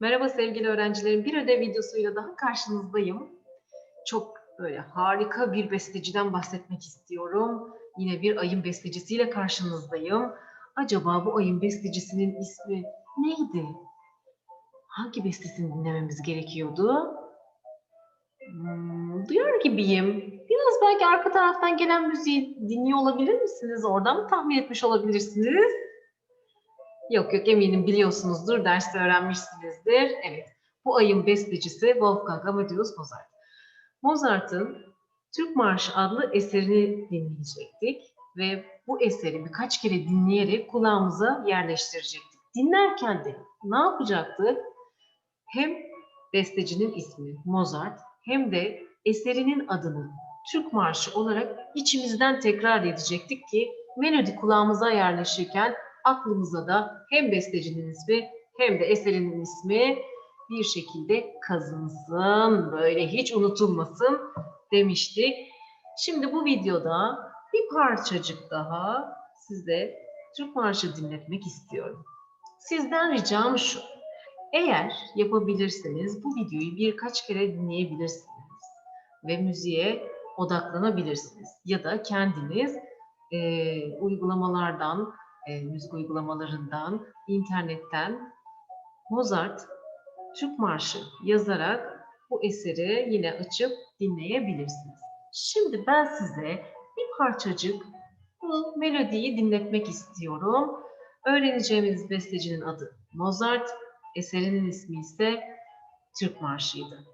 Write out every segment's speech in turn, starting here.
Merhaba sevgili öğrencilerim. Bir ödev videosuyla daha karşınızdayım. Çok böyle harika bir besteciden bahsetmek istiyorum. Yine bir ayın bestecisiyle karşınızdayım. Acaba bu ayın bestecisinin ismi neydi? Hangi bestesini dinlememiz gerekiyordu? Hmm, duyar gibiyim. Biraz belki arka taraftan gelen müziği dinliyor olabilir misiniz? Oradan mı tahmin etmiş olabilirsiniz? Yok yok eminim biliyorsunuzdur, derste öğrenmişsinizdir. Evet, bu ayın bestecisi Wolfgang Amadeus Mozart. Mozart'ın Türk Marşı adlı eserini dinleyecektik ve bu eseri birkaç kere dinleyerek kulağımıza yerleştirecektik. Dinlerken de ne yapacaktık? Hem bestecinin ismi Mozart hem de eserinin adını Türk Marşı olarak içimizden tekrar edecektik ki melodi kulağımıza yerleşirken aklımıza da hem bestecinin ismi hem de eserinin ismi bir şekilde kazınsın, böyle hiç unutulmasın demiştik. Şimdi bu videoda bir parçacık daha size Türk Marşı dinletmek istiyorum. Sizden ricam şu, eğer yapabilirseniz bu videoyu birkaç kere dinleyebilirsiniz ve müziğe odaklanabilirsiniz. Ya da kendiniz e, uygulamalardan, e, müzik uygulamalarından, internetten Mozart Türk Marşı yazarak bu eseri yine açıp dinleyebilirsiniz. Şimdi ben size bir parçacık bu melodiyi dinletmek istiyorum. Öğreneceğimiz bestecinin adı Mozart, eserinin ismi ise Türk Marşı'ydı.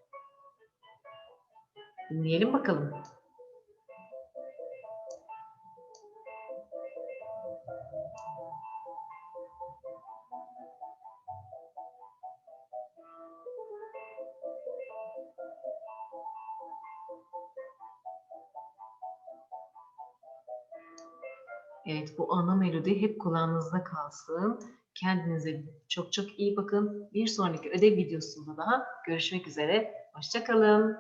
Dinleyelim bakalım. Evet bu ana melodi hep kulağınızda kalsın. Kendinize çok çok iyi bakın. Bir sonraki ödev videosunda daha görüşmek üzere. Hoşçakalın.